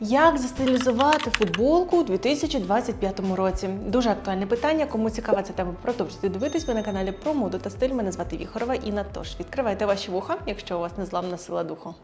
Як застилізувати футболку у 2025 році? Дуже актуальне питання. Кому цікава ця тема, продовжуйте дивитись. Ви на каналі про моду та стиль. Мене звати Віхорова Інна. Тож відкривайте ваші вуха, якщо у вас незламна сила духу.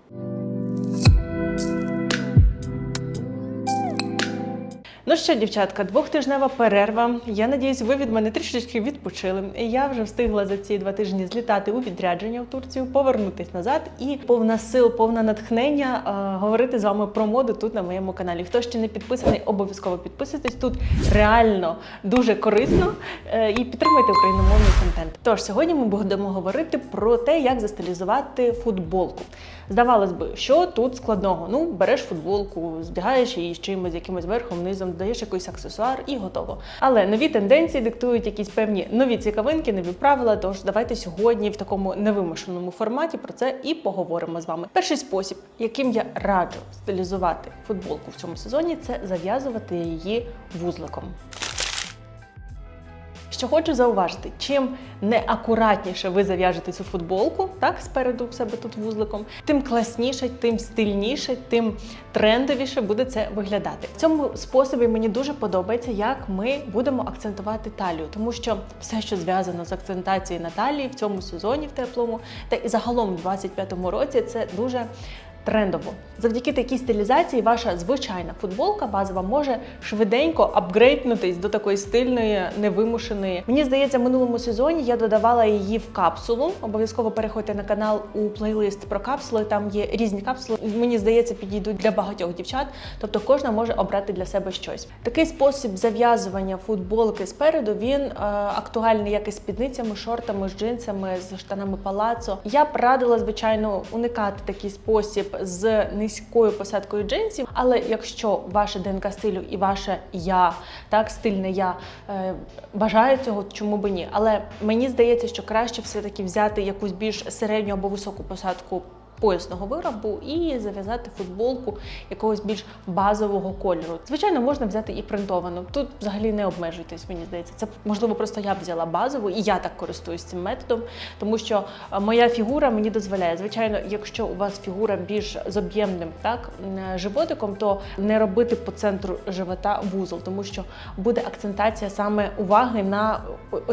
Ну що, дівчатка, двохтижнева перерва. Я надіюсь, ви від мене трішечки відпочили. Я вже встигла за ці два тижні злітати у відрядження в Турцію, повернутись назад і повна сил, повна натхнення е, говорити з вами про моду тут на моєму каналі. Хто ще не підписаний, обов'язково підписуйтесь. Тут реально дуже корисно е, і підтримуйте україномовний контент. Тож сьогодні ми будемо говорити про те, як застилізувати футболку. Здавалось би, що тут складного? Ну, береш футболку, збігаєш її з чимось, якимось верхом, низом, додаєш якийсь аксесуар і готово. Але нові тенденції диктують якісь певні нові цікавинки, нові правила. Тож давайте сьогодні в такому невимушеному форматі про це і поговоримо з вами. Перший спосіб, яким я раджу стилізувати футболку в цьому сезоні, це зав'язувати її вузликом. Що хочу зауважити, чим неакуратніше ви зав'яжете цю футболку, так, спереду в себе тут вузликом, тим класніше, тим стильніше, тим трендовіше буде це виглядати. В цьому способі мені дуже подобається, як ми будемо акцентувати талію, тому що все, що зв'язано з акцентацією на талії в цьому сезоні, в теплому, та і загалом в 25-му році, це дуже трендово. Завдяки такій стилізації ваша звичайна футболка базова може швиденько апгрейднутись до такої стильної, невимушеної. Мені здається, в минулому сезоні я додавала її в капсулу. Обов'язково переходьте на канал у плейлист про капсули. Там є різні капсули. Мені здається, підійдуть для багатьох дівчат. Тобто кожна може обрати для себе щось. Такий спосіб зав'язування футболки спереду він е, актуальний як із спідницями, шортами, з джинсами, з штанами палацо. Я б радила, звичайно, уникати такий спосіб з низькою посадкою джинсів. Але якщо ваше ДНК стилю і ваше я, так стильне я е, бажає цього, чому би ні? Але мені здається, що краще все-таки взяти якусь більш середню або високу посадку. Поясного виробу і зав'язати футболку якогось більш базового кольору. Звичайно, можна взяти і принтовану. Тут взагалі не обмежуйтесь, мені здається. Це можливо просто я б взяла базову, і я так користуюсь цим методом, тому що е, моя фігура мені дозволяє. Звичайно, якщо у вас фігура більш з об'ємним так е, животиком, то не робити по центру живота вузол, тому що буде акцентація саме уваги на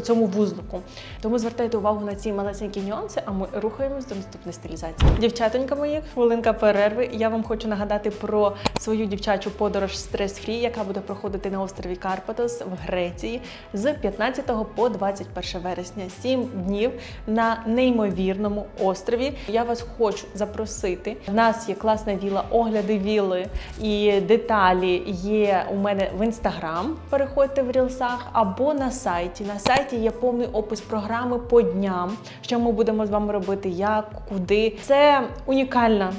цьому вузлику. Тому звертайте увагу на ці малесенькі нюанси, а ми рухаємось до наступної стилізації. Дівчатонька мої, хвилинка перерви. Я вам хочу нагадати про свою дівчачу подорож Free, яка буде проходити на острові Карпатос в Греції з 15 по 21 вересня. Сім днів на неймовірному острові. Я вас хочу запросити. У нас є класна віла, огляди віли і деталі є у мене в інстаграм. Переходьте в рілсах або на сайті. На сайті є повний опис програми по дням, що ми будемо з вами робити, як, куди. Це унікальна.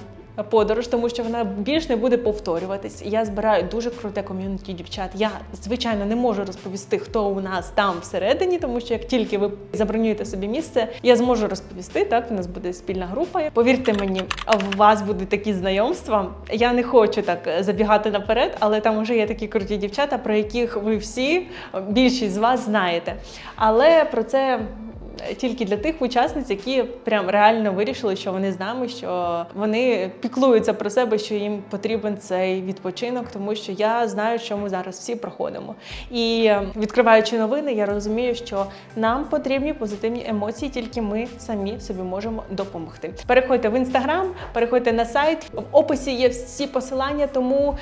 Подорож, тому що вона більш не буде повторюватись. Я збираю дуже круте ком'юніті дівчат. Я звичайно не можу розповісти, хто у нас там всередині, тому що як тільки ви забронюєте собі місце, я зможу розповісти. Так, у нас буде спільна група. Повірте мені, у вас будуть такі знайомства. Я не хочу так забігати наперед, але там вже є такі круті дівчата, про яких ви всі більшість з вас знаєте. Але про це тільки для тих учасниць, які прям реально вирішили, що вони з нами, що вони піклуються про себе, що їм потрібен цей відпочинок, тому що я знаю, що ми зараз всі проходимо. І е, відкриваючи новини, я розумію, що нам потрібні позитивні емоції, тільки ми самі собі можемо допомогти. Переходьте в інстаграм, переходьте на сайт. В описі є всі посилання, тому.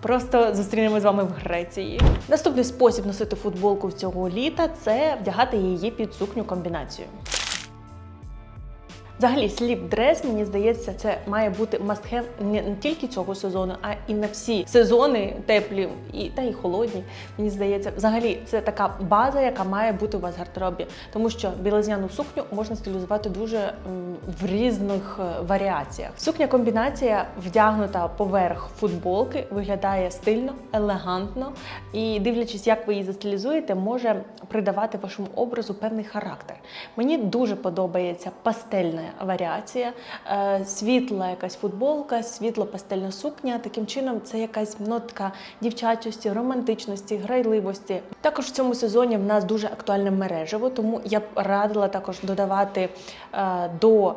Просто зустрінемось з вами в Греції. Наступний спосіб носити футболку цього літа це вдягати її під сукню комбінацію. Взагалі, сліп дрес, мені здається, це має бути не, не тільки цього сезону, а і на всі сезони теплі і та й холодні. Мені здається, взагалі це така база, яка має бути у вас в гардеробі, тому що білизняну сукню можна стилізувати дуже в різних е, варіаціях. Сукня комбінація вдягнута поверх футболки, виглядає стильно, елегантно і, дивлячись, як ви її застилізуєте, може придавати вашому образу певний характер. Мені дуже подобається пастельна варіація, е, світла якась футболка, світла пастельна сукня. Таким чином, це якась нотка дівчачості, романтичності, грайливості. Також в цьому сезоні в нас дуже актуальне мережево, тому я б радила також додавати е, до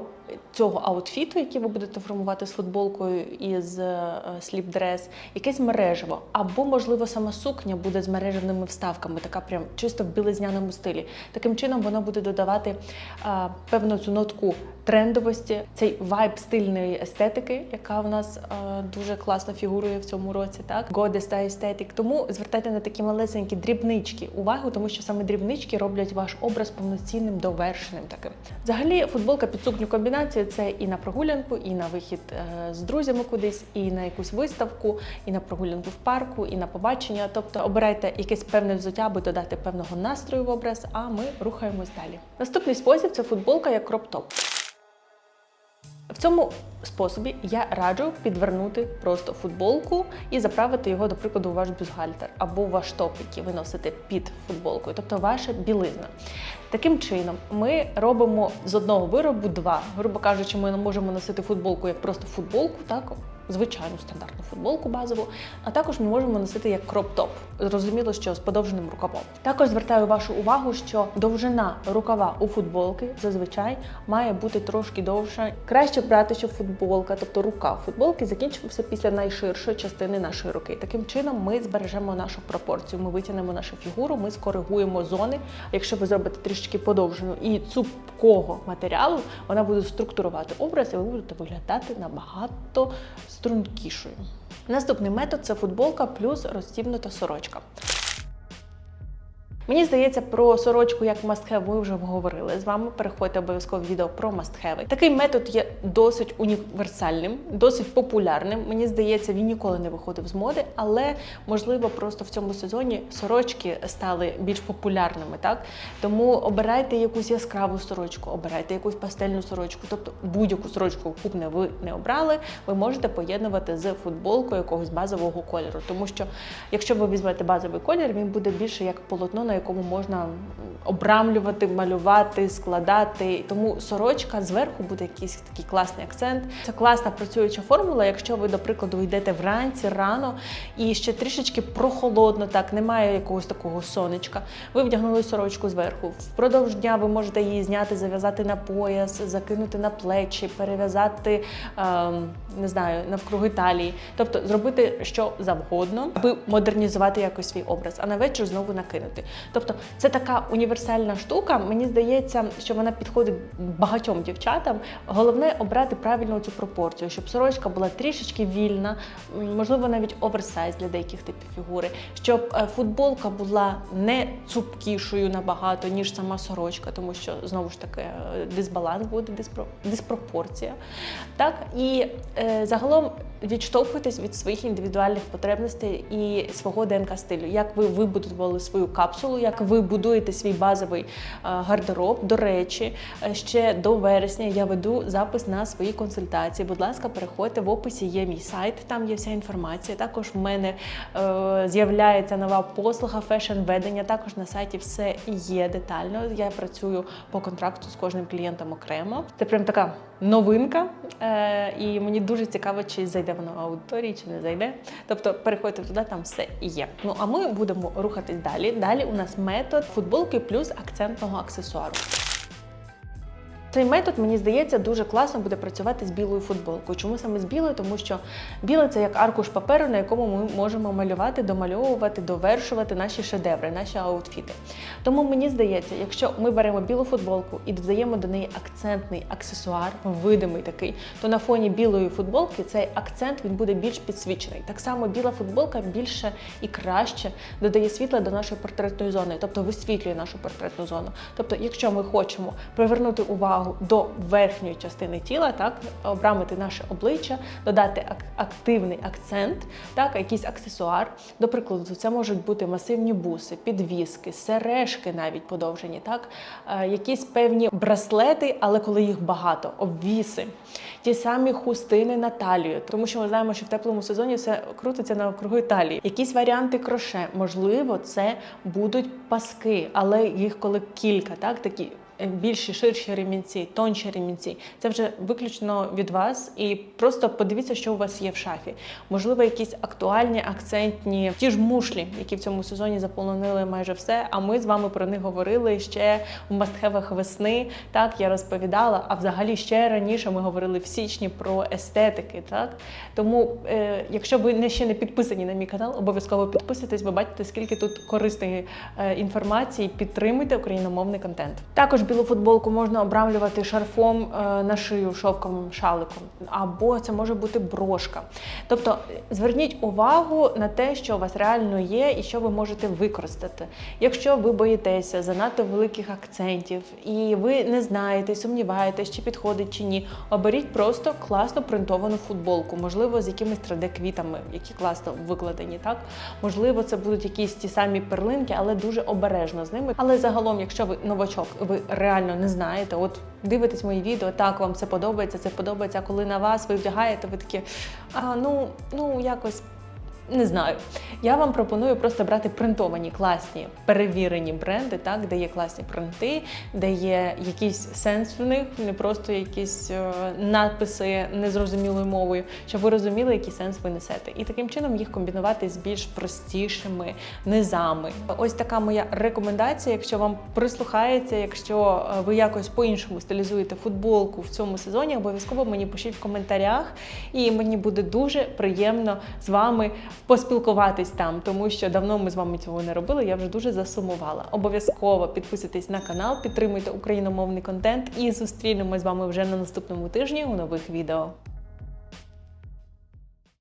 цього аутфіту, який ви будете формувати з футболкою і з е, сліп-дрес, якесь мережево, або, можливо, сама сукня буде з мережевними вставками, така прям чисто в білизняному стилі. Таким чином воно буде додавати а, певну цю нотку трендовості, цей вайб стильної естетики, яка в нас а, дуже класно фігурує в цьому році. Так, Годес та естетик. Тому звертайте на такі малесенькі дрібнички увагу, тому що саме дрібнички роблять ваш образ повноцінним, довершеним таким. Взагалі, футболка під сукню комбінацію це і на прогулянку, і на вихід е, з друзями кудись, і на якусь виставку, і на прогулянку в парку, і на побачення. Тобто обирайте якесь певне взуття, аби додати певного настрою в образ. А ми рухаємось далі. Наступний спосіб це футболка як кроп-топ. В цьому способі я раджу підвернути просто футболку і заправити його, до прикладу, у ваш бюстгальтер або ваш топ, який ви носите під футболкою, тобто ваша білизна. Таким чином, ми робимо з одного виробу два. Грубо кажучи, ми можемо носити футболку як просто футболку, так звичайну стандартну футболку базову, а також ми можемо носити як кроп-топ. Зрозуміло, що з подовженим рукавом. Також звертаю вашу увагу, що довжина рукава у футболки зазвичай має бути трошки довша. Краще брати, щоб футболка, тобто рукав футболки, закінчився після найширшої частини нашої руки. Таким чином ми збережемо нашу пропорцію. Ми витягнемо нашу фігуру, ми скоригуємо зони. Якщо ви зробите трішки подовжену і цупкого матеріалу, вона буде структурувати образ, і ви будете виглядати набагато стрункішою. Наступний метод це футболка плюс розтібнута сорочка. Мені здається, про сорочку як мастхев ми вже говорили з вами. Переходьте обов'язково в відео про мастхеви. Такий метод є досить універсальним, досить популярним. Мені здається, він ніколи не виходив з моди, але можливо просто в цьому сезоні сорочки стали більш популярними. Так тому обирайте якусь яскраву сорочку, обирайте якусь пастельну сорочку, тобто будь-яку сорочку купне ви не обрали, ви можете поєднувати з футболкою якогось базового кольору. Тому що якщо ви візьмете базовий колір, він буде більше як полотно, на якому можна обрамлювати, малювати, складати. Тому сорочка зверху буде якийсь такий класний акцент. Це класна працююча формула. Якщо ви, до прикладу, йдете вранці рано і ще трішечки прохолодно, так немає якогось такого сонечка. Ви вдягнули сорочку зверху. Впродовж дня ви можете її зняти, зав'язати на пояс, закинути на плечі, перев'язати ем, не знаю, навкруги талії. Тобто зробити що завгодно, аби модернізувати якось свій образ, а на вечір знову накинути. Тобто це така універсальна штука. Мені здається, що вона підходить багатьом дівчатам. Головне обрати правильно цю пропорцію, щоб сорочка була трішечки вільна, можливо, навіть оверсайз для деяких типів фігури, щоб е, футболка була не цупкішою набагато, ніж сама сорочка, тому що знову ж таки е, дисбаланс буде, диспро- диспропорція. Так і е, загалом відштовхуйтесь від своїх індивідуальних потребностей і свого ДНК стилю. Як ви вибудували свою капсулу, як ви будуєте свій базовий е, гардероб. До речі, е, ще до вересня я веду запис на свої консультації. Будь ласка, переходьте в описі. Є мій сайт, там є вся інформація. Також в мене е, з'являється нова послуга фешн-ведення. Також на сайті все є детально. Я працюю по контракту з кожним клієнтом окремо. Це прям така новинка, е, і мені дуже цікаво, чи зайде воно аудиторії, чи не зайде. Тобто переходьте туди, там все є. Ну а ми будемо рухатись далі. Далі у нас метод футболки плюс акцентного аксесуару. Цей метод, мені здається, дуже класно буде працювати з білою футболкою. Чому саме з білою? Тому що біле це як аркуш паперу, на якому ми можемо малювати, домальовувати, довершувати наші шедеври, наші аутфіти. Тому мені здається, якщо ми беремо білу футболку і додаємо до неї акцентний аксесуар, видимий такий, то на фоні білої футболки цей акцент він буде більш підсвічений. Так само біла футболка більше і краще додає світла до нашої портретної зони, тобто висвітлює нашу портретну зону. Тобто, якщо ми хочемо привернути увагу до верхньої частини тіла, так обрамити наше обличчя, додати ак- активний акцент, так якийсь аксесуар. До прикладу, це можуть бути масивні буси, підвіски, сережки навіть подовжені, так е, якісь певні браслети, але коли їх багато, обвіси, ті самі хустини на талію, тому що ми знаємо, що в теплому сезоні все крутиться навкруги талії. Якісь варіанти кроше, можливо, це будуть паски, але їх коли кілька, так такі більші, ширші ремінці, тонші ремінці. Це вже виключно від вас. І просто подивіться, що у вас є в шафі. Можливо, якісь актуальні, акцентні, ті ж мушлі, які в цьому сезоні заполонили майже все. А ми з вами про них говорили ще в мастхевах весни. Так я розповідала. А взагалі ще раніше ми говорили в січні про естетики. Так тому, е, якщо ви не ще не підписані на мій канал, обов'язково підписуйтесь, ви бачите, скільки тут корисної е, інформації. Підтримуйте україномовний контент. Також білу футболку можна обрамлювати шарфом е, на шию шовковим шаликом, або це може бути брошка. Тобто зверніть увагу на те, що у вас реально є і що ви можете використати. Якщо ви боїтеся занадто великих акцентів і ви не знаєте, сумніваєтесь, чи підходить чи ні, оберіть просто класно принтовану футболку, можливо, з якимись 3D-квітами, які класно викладені. Так можливо, це будуть якісь ті самі перлинки, але дуже обережно з ними. Але загалом, якщо ви новачок, ви реально не знаєте, от дивитесь мої відео, так вам це подобається, це подобається. Коли на вас ви вдягаєте, ви такі, а ну ну якось. Не знаю. Я вам пропоную просто брати принтовані класні перевірені бренди, так, де є класні принти, де є якийсь сенс в них, не просто якісь е, надписи незрозумілою мовою, щоб ви розуміли, який сенс ви несете. І таким чином їх комбінувати з більш простішими низами. Ось така моя рекомендація. Якщо вам прислухається, якщо е, ви якось по-іншому стилізуєте футболку в цьому сезоні, обов'язково мені пишіть в коментарях, і мені буде дуже приємно з вами поспілкуватись там, тому що давно ми з вами цього не робили. Я вже дуже засумувала. Обов'язково підписуйтесь на канал, підтримуйте україномовний контент і зустрінемось з вами вже на наступному тижні у нових відео.